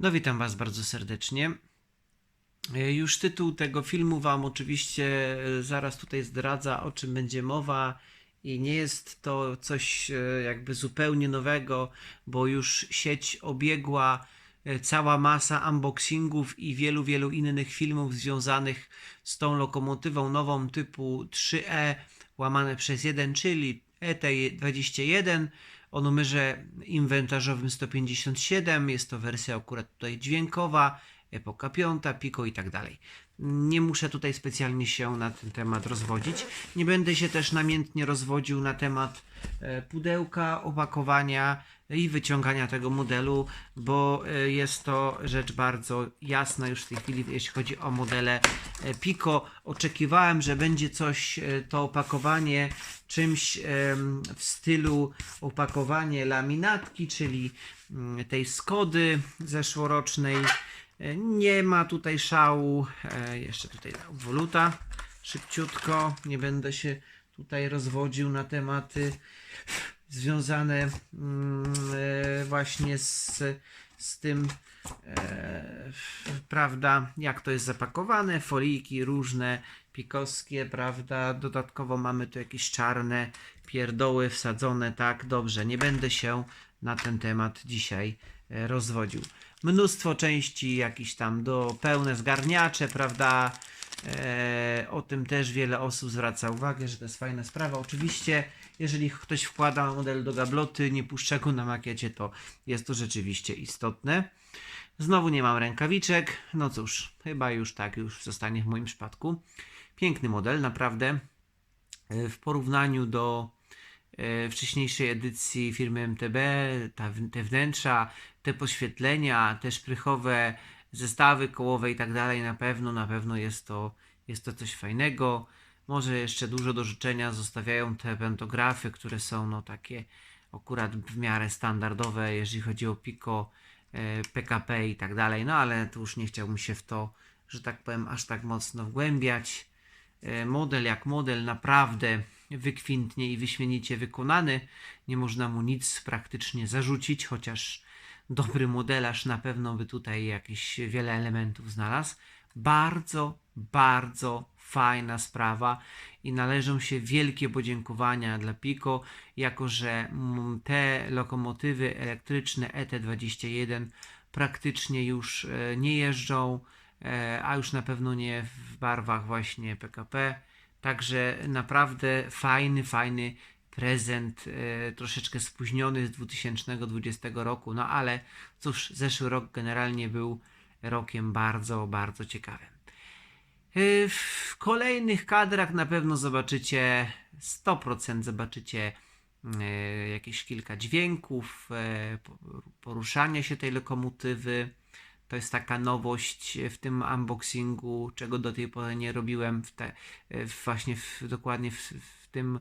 No witam Was bardzo serdecznie. E, Już tytuł tego filmu Wam oczywiście e, zaraz tutaj zdradza, o czym będzie mowa. I nie jest to coś e, jakby zupełnie nowego, bo już sieć obiegła cała masa unboxingów i wielu, wielu innych filmów związanych z tą lokomotywą nową typu 3E łamane przez 1, czyli E ET21 o numerze inwentarzowym 157. Jest to wersja akurat tutaj dźwiękowa, epoka 5, Pico i tak dalej. Nie muszę tutaj specjalnie się na ten temat rozwodzić. Nie będę się też namiętnie rozwodził na temat e, pudełka, opakowania i wyciągania tego modelu, bo e, jest to rzecz bardzo jasna już w tej chwili, jeśli chodzi o modele e, Pico. Oczekiwałem, że będzie coś, to opakowanie czymś w stylu opakowanie laminatki, czyli mm, tej Skody zeszłorocznej. Nie ma tutaj szału. E, Jeszcze tutaj woluta. Szybciutko. Nie będę się tutaj rozwodził na tematy związane mm, e, właśnie z, z tym, e, prawda, jak to jest zapakowane, folijki różne, pikowskie, prawda, dodatkowo mamy tu jakieś czarne pierdoły wsadzone, tak, dobrze, nie będę się na ten temat dzisiaj rozwodził. Mnóstwo części, jakieś tam do pełne zgarniacze, prawda, E, o tym też wiele osób zwraca uwagę, że to jest fajna sprawa. Oczywiście, jeżeli ktoś wkłada model do gabloty, nie puszcza go na makiecie, to jest to rzeczywiście istotne. Znowu nie mam rękawiczek. No cóż, chyba już tak już zostanie w moim przypadku. Piękny model, naprawdę. E, W porównaniu do e, wcześniejszej edycji firmy MTB, ta, te wnętrza, te poświetlenia, te szprychowe zestawy kołowe i tak dalej, na pewno, na pewno jest to, jest to coś fajnego. Może jeszcze dużo do życzenia zostawiają te pentografy, które są no takie akurat w miarę standardowe, jeżeli chodzi o Pico, e, PKP i tak dalej, no ale tu już nie chciałbym się w to, że tak powiem, aż tak mocno wgłębiać. E, Model jak model, naprawdę wykwintnie i wyśmienicie wykonany. Nie można mu nic praktycznie zarzucić, chociaż dobry modelarz na pewno by tutaj jakieś wiele elementów znalazł. Bardzo, bardzo fajna sprawa i należą się wielkie podziękowania dla Pico, jako że te lokomotywy elektryczne ET21 praktycznie już e, nie jeżdżą, e, a już na pewno nie w barwach właśnie PKP. Także naprawdę fajny, fajny prezent, e, troszeczkę spóźniony z 2020 roku, no ale cóż, zeszły rok generalnie był rokiem bardzo, bardzo ciekawym. E, W kolejnych kadrach na pewno zobaczycie 100% zobaczycie e, jakieś kilka dźwięków, e, po- poruszania się tej lokomotywy. To jest taka nowość w tym unboxingu, czego do tej pory nie robiłem w te, w właśnie w, dokładnie w, w tym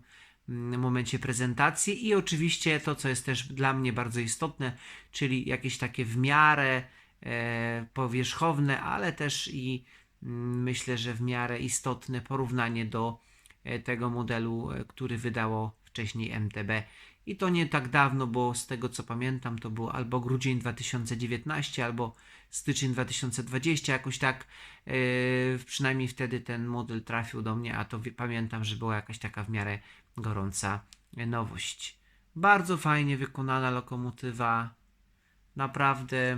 mm, momencie prezentacji i oczywiście to, co jest też dla mnie bardzo istotne, czyli jakieś takie w miarę e, powierzchowne, ale też i mm, myślę, że w miarę istotne porównanie do e, tego modelu, e, który wydało wcześniej MTB. I to nie tak dawno, bo z tego co pamiętam, to był albo grudzień 2019, albo styczeń 2020, jakoś tak. e, przynajmniej wtedy ten model trafił do mnie, a to pamiętam, że była jakaś taka w miarę gorąca nowość. Bardzo fajnie wykonana lokomotywa. Naprawdę,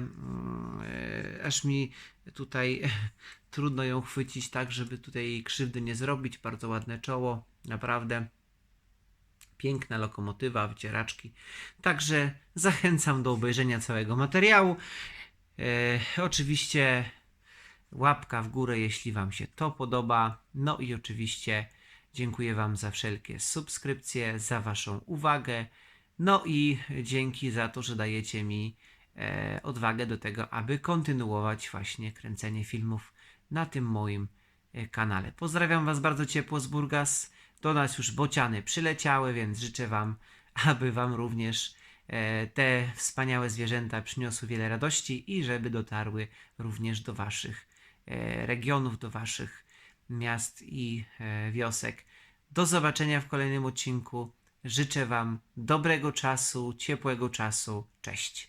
e, aż mi tutaj trudno ją chwycić tak, żeby tutaj krzywdy nie zrobić. Bardzo ładne czoło, naprawdę. Piękna lokomotywa, wycieraczki. Także zachęcam do obejrzenia całego materiału. E, oczywiście łapka w górę, jeśli Wam się to podoba. No i oczywiście dziękuję Wam za wszelkie subskrypcje, za Waszą uwagę. No i dzięki za to, że dajecie mi e, odwagę do tego, aby kontynuować właśnie kręcenie filmów na tym moim kanale. Pozdrawiam Was bardzo ciepło z Burgas. Do nas już bociany przyleciały, więc życzę Wam, aby Wam również e, te wspaniałe zwierzęta przyniosły wiele radości i żeby dotarły również do Waszych e, regionów, do Waszych miast i e, wiosek. Do zobaczenia w kolejnym odcinku. Życzę Wam dobrego czasu, ciepłego czasu. Cześć.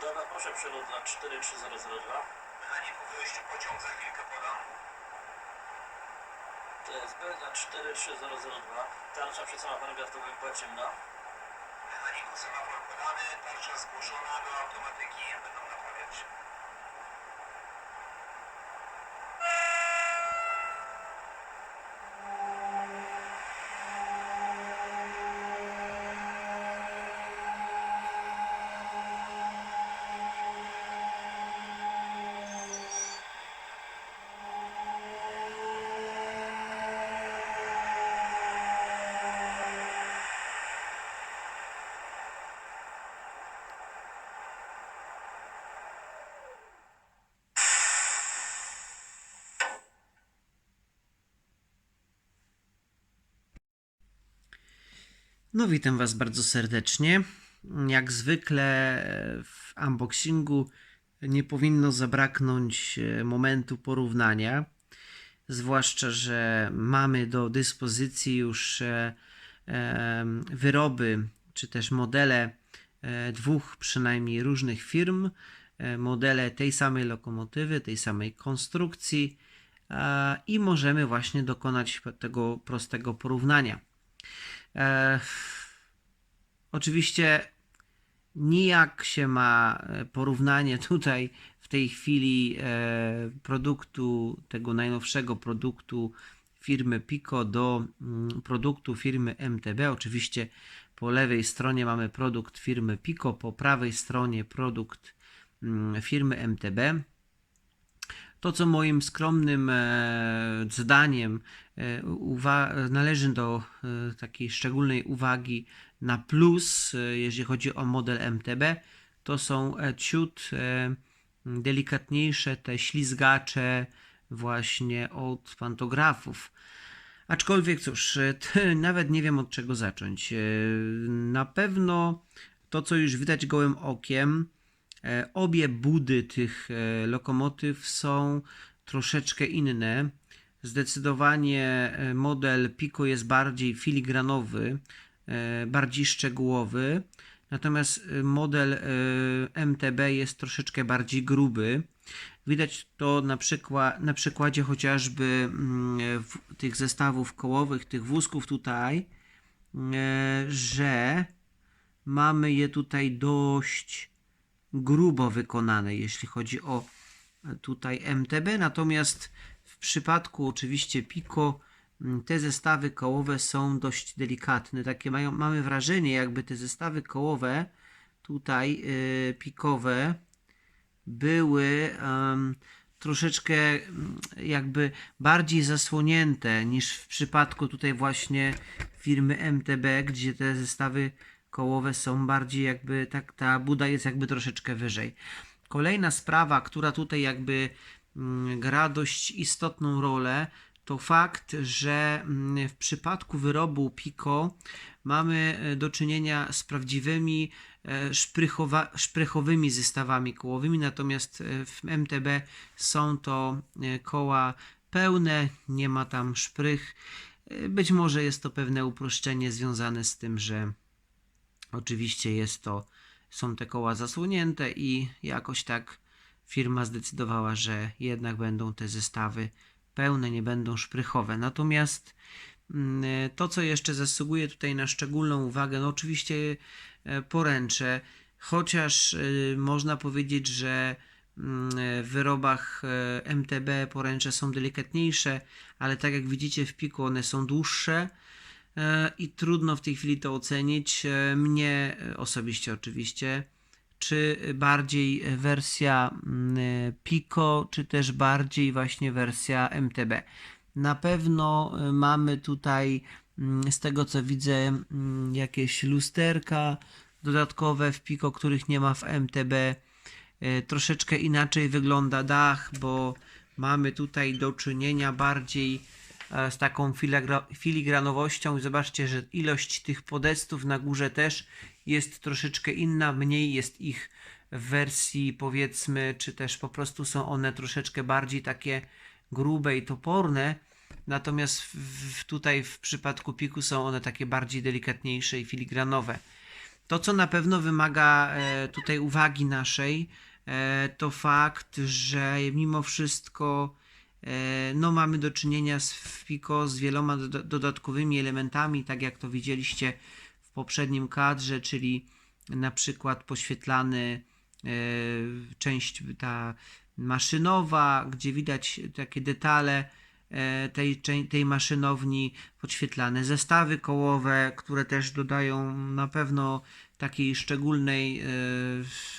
Dobra, proszę przelot na 43002. Mechaniku wyjściu pociąg za chwilkę podam. TSB na 43002. Tarcza przy samochodem wiatrowym była ciemna. Mechaniku semafor podany, tarcza zgłoszona do automatyki. Będą naprawiać. No, witam Was bardzo serdecznie. Jak zwykle e, w unboxingu nie powinno zabraknąć e, momentu porównania. Zwłaszcza, że mamy do dyspozycji już e, wyroby czy też modele dwóch przynajmniej różnych firm, modele tej samej lokomotywy, tej samej konstrukcji i możemy właśnie dokonać tego prostego porównania. E, oczywiście nijak się ma e, porównanie tutaj w tej chwili e, produktu, tego najnowszego produktu firmy Pico do mm, produktu firmy MTB. Oczywiście po lewej stronie mamy produkt firmy Pico, po prawej stronie produkt mm, firmy MTB. To, co moim skromnym e, zdaniem e, należy do e, takiej szczególnej uwagi na plus, jeżeli chodzi o model MTB, to są ciut delikatniejsze te ślizgacze właśnie od pantografów. Aczkolwiek cóż, nawet nie wiem od czego zacząć. Na pewno to, co już widać gołym okiem, Obie budy tych e, lokomotyw są troszeczkę inne. Zdecydowanie e, model Pico jest bardziej filigranowy, e, bardziej szczegółowy, natomiast e, model e, MTB jest troszeczkę bardziej gruby. Widać to na, przykład, na przykładzie chociażby mm, tych zestawów kołowych, tych wózków tutaj, e, że mamy je tutaj dość grubo wykonane, jeśli chodzi o e, tutaj MTB, natomiast w przypadku oczywiście Pico te zestawy kołowe są dość delikatne. Takie mają, mamy wrażenie, jakby te zestawy kołowe tutaj y, pikowe były em, troszeczkę jakby bardziej zasłonięte niż w przypadku tutaj właśnie firmy MTB, gdzie te zestawy kołowe są bardziej jakby, tak ta buda jest jakby troszeczkę wyżej. Kolejna sprawa, która tutaj jakby mm, gra dość istotną rolę, to fakt, że mm, w przypadku wyrobu Pico mamy e, do czynienia z prawdziwymi e, szprychowymi zestawami kołowymi, natomiast e, w MTB są to koła pełne, nie ma tam szprych. Być może jest to pewne uproszczenie związane z tym, że Oczywiście jest to, są te koła zasłonięte i jakoś tak firma zdecydowała, że jednak będą te zestawy pełne, nie będą szprychowe. Natomiast mm, to, co jeszcze zasługuje tutaj na szczególną uwagę, no oczywiście e, poręcze, chociaż e, można powiedzieć, że mm, w wyrobach e, MTB poręcze są delikatniejsze, ale tak jak widzicie w piku one są dłuższe. E, i trudno w tej chwili to ocenić. E, Mnie e, osobiście oczywiście, czy bardziej wersja mm, Pico, czy też bardziej właśnie wersja MTB. Na pewno mamy tutaj, mm, z tego co widzę, mm, jakieś lusterka dodatkowe w Pico, których nie ma w MTB. Troszeczkę inaczej wygląda dach, bo mamy tutaj do czynienia bardziej z taką filigra- filigranowością. I zobaczcie, że ilość tych podestów na górze też jest troszeczkę inna, mniej jest ich w wersji powiedzmy, czy też po prostu są one troszeczkę bardziej takie grube i toporne, natomiast w, tutaj w przypadku piku są one takie bardziej delikatniejsze i filigranowe. To, co na pewno wymaga e, tutaj uwagi naszej, e, to fakt, że mimo wszystko e, no, mamy do czynienia z, w Pico z wieloma doda- dodatkowymi elementami, tak jak to widzieliście w poprzednim kadrze, czyli na przykład poświetlany e, część ta maszynowa, gdzie widać takie detale e, tej, tej maszynowni, podświetlane zestawy kołowe, które też dodają na pewno takiej szczególnej e,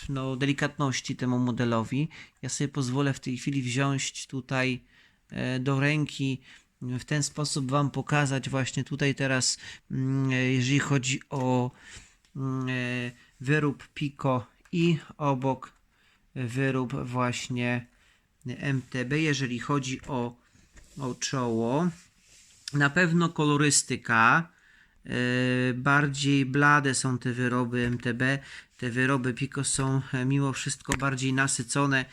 no, delikatności temu modelowi. Ja sobie pozwolę w tej chwili wziąć tutaj e, do ręki w ten sposób Wam pokazać właśnie tutaj teraz, mm, e, jeżeli chodzi o mm, wyrób Pico i obok wyrób właśnie MTB, jeżeli chodzi o, o czoło. Na pewno kolorystyka. E, bardziej blade są te wyroby MTB. Te wyroby Pico są e, mimo wszystko bardziej nasycone.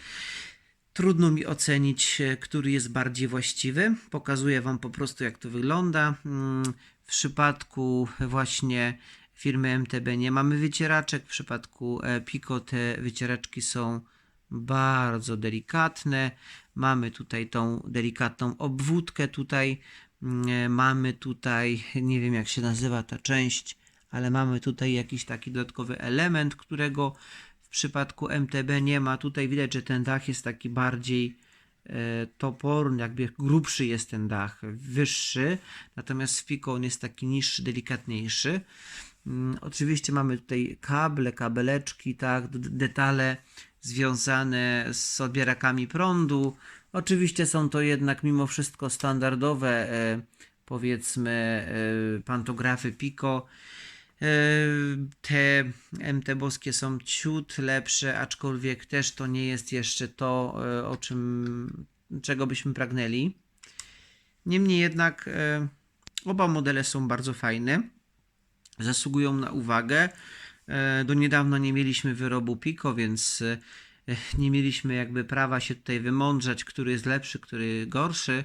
Trudno mi ocenić, e, który jest bardziej właściwy. Pokazuję Wam po prostu, jak to wygląda. Mm, W przypadku właśnie firmy MTB nie mamy wycieraczek. W przypadku Pico te wycieraczki są bardzo delikatne. Mamy tutaj tą delikatną obwódkę tutaj. E, Mamy tutaj, nie wiem jak się nazywa ta część, ale mamy tutaj jakiś taki dodatkowy element, którego w przypadku MTB nie ma. Tutaj widać, że ten dach jest taki bardziej e, toporny, jakby grubszy jest ten dach, wyższy, natomiast w Pico on jest taki niższy, delikatniejszy. Mm, Oczywiście mamy tutaj kable, kabeleczki, tak, detale związane z odbierakami prądu. Oczywiście są to jednak mimo wszystko standardowe, e, powiedzmy, e, pantografy Pico. E, Te MT boskie są ciut lepsze, aczkolwiek też to nie jest jeszcze to, o czym, czego byśmy pragnęli. Niemniej jednak oba modele są bardzo fajne, zasługują na uwagę. Do niedawna nie mieliśmy wyrobu Pico, więc nie mieliśmy jakby prawa się tutaj wymądrzać, który jest lepszy, który gorszy.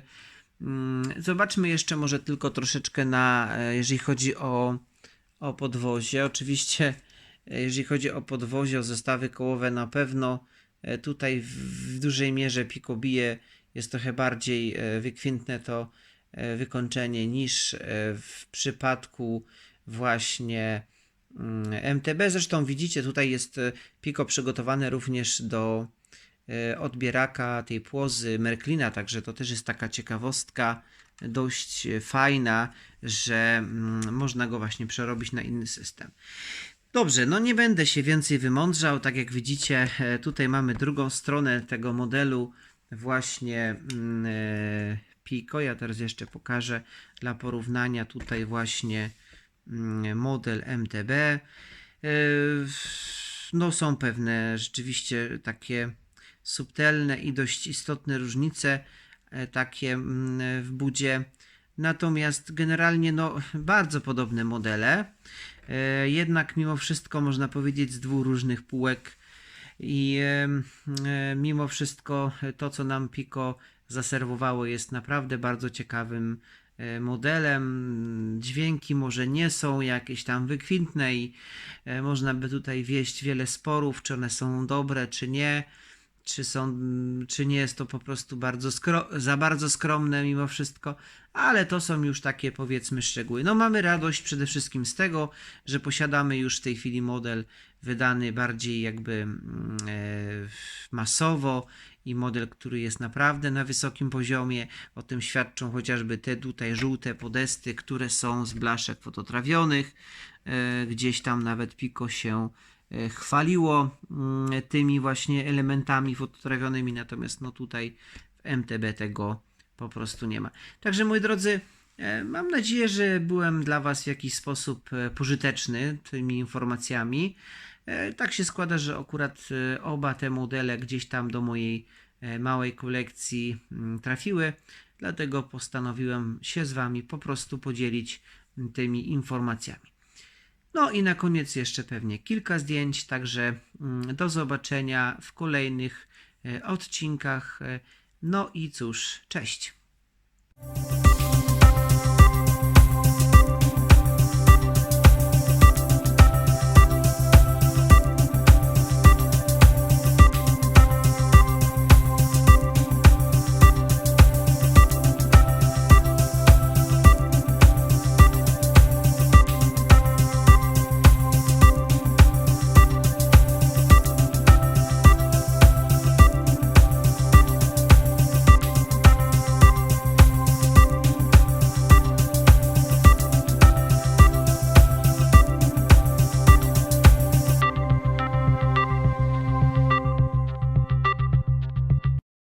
Mm, Zobaczmy jeszcze może tylko troszeczkę na, e, jeżeli chodzi o, o podwozie. Oczywiście, e, jeżeli chodzi o podwozie, o zestawy kołowe, na pewno e, tutaj w, w dużej mierze Pico bije. Jest trochę bardziej wykwintne to wykończenie niż w przypadku właśnie MTB. Zresztą widzicie, tutaj jest e, Pico przygotowane również do e, odbieraka tej płozy Merklina, także to też jest taka ciekawostka dość e, fajna, że mm, można go właśnie przerobić na inny system. Dobrze, no nie będę się więcej wymądrzał. Tak jak widzicie, tutaj mamy drugą stronę tego modelu właśnie mm, Pico. Ja teraz jeszcze pokażę dla porównania tutaj właśnie mm, model MTB. E, No są pewne rzeczywiście takie subtelne i dość istotne różnice e, takie mm, w budzie. Natomiast generalnie no bardzo podobne modele. E, Jednak mimo wszystko można powiedzieć z dwóch różnych półek i mimo wszystko to co nam Pico zaserwowało jest naprawdę bardzo ciekawym modelem. Dźwięki może nie są jakieś tam wykwintne i e, można by tutaj wieść wiele sporów, czy one są dobre, czy nie. Czy, są, czy nie jest to po prostu bardzo za bardzo skromne mimo wszystko, ale to są już takie powiedzmy szczegóły. No mamy radość przede wszystkim z tego, że posiadamy już w tej chwili model wydany bardziej jakby mm, e, masowo i model, który jest naprawdę na wysokim poziomie. O tym świadczą chociażby te tutaj żółte podesty, które są z blaszek fototrawionych. E, Gdzieś tam nawet Pico się e, chwaliło mm, tymi właśnie elementami fototrawionymi, natomiast no tutaj w MTB tego po prostu nie ma. Także moi drodzy, e, mam nadzieję, że byłem dla Was w jakiś sposób pożyteczny tymi informacjami. E, Tak się składa, że akurat e, oba te modele gdzieś tam do mojej e, małej kolekcji mm, trafiły, dlatego postanowiłem się z Wami po prostu podzielić mm, tymi informacjami. No i na koniec jeszcze pewnie kilka zdjęć, także mm, do zobaczenia w kolejnych odcinkach. No i cóż, cześć.